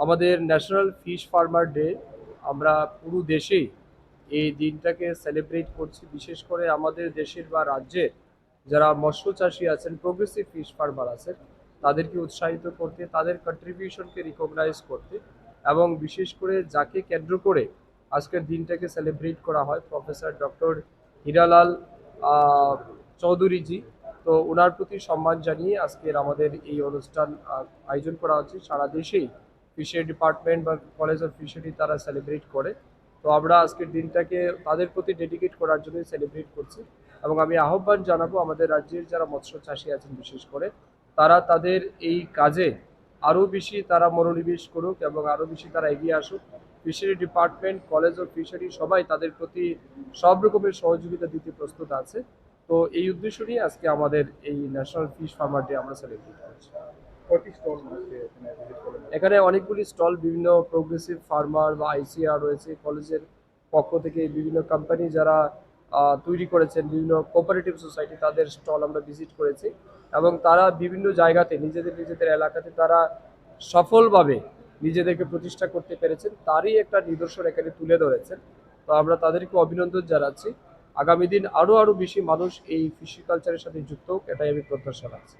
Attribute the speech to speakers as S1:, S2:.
S1: আমাদের national fish farmer day আমরা পুরো দেশেই এই দিনটাকে সেলিব্রেট করছি। বিশেষ করে আমাদের দেশের বা রাজ্যের যারা মৎস্য চাষী আছেন প্রোগ্রেসিভ ফিশ ফার্মার আছেন, তাদেরকে উৎসাহিত করতে, তাদের কন্ট্রিবিউশনকে রিকগনাইজ করতে এবং বিশেষ করে যাকে কেন্দ্র করে আজকের দিনটাকে সেলিব্রেট করা হয় প্রফেসর ডক্টর হীরালাল চৌধুরীজি তো ওনার প্রতি সম্মান জানিয়ে আজকের আমাদের এই অনুষ্ঠান আয়োজন করা হচ্ছে। সারা দেশেই ফিশারি ডিপার্টমেন্ট বা কলেজ অফ ফিশারি তারা সেলিব্রেট করে। তো আমরা আজকের দিনটাকে তাদের প্রতি ডেডিকেট করার জন্যই সেলিব্রেট করছি এবং আমি আহ্বান জানাব আমাদের রাজ্যের যারা মৎস্য চাষী আছেন বিশেষ করে, তারা তাদের এই কাজে আরও বেশি তারা মনোনিবেশ করুক এবং আরও বেশি তারা এগিয়ে আসুক। Fishery department, college of fishery সবাই তাদের প্রতি সব রকমের সহযোগিতা দিতে প্রস্তুত আছে। তো এই উদ্দেশ্য নিয়ে আজকে আমাদের এই ন্যাশনাল ফিশ ফার্মার ডে আমরা সেলিব্রেট করছি।
S2: এখানে
S1: অনেকগুলি স্টল, বিভিন্ন প্রোগ্রেসিভ ফার্মার বা আইসিআর রয়েছে, কলেজের পক্ষ থেকে বিভিন্ন কোম্পানি যারা তৈরি করেছেন, বিভিন্ন কোঅপারেটিভ সোসাইটি তাদের স্টল আমরা ভিজিট করেছি এবং তারা বিভিন্ন জায়গাতে, নিজেদের নিজেদের এলাকাতে তারা সফলভাবে নিজেদেরকে প্রতিষ্ঠা করতে পেরেছেন। তারই একটা নিদর্শন এখানে তুলে ধরেছেন। তো আমরা তাদেরকে অভিনন্দন জানাচ্ছি। আগামী দিন আরও আরও বেশি মানুষ এই ফিশি কালচারের সাথে যুক্ত হোক, এটাই আমি প্রত্যাশা রাখছি।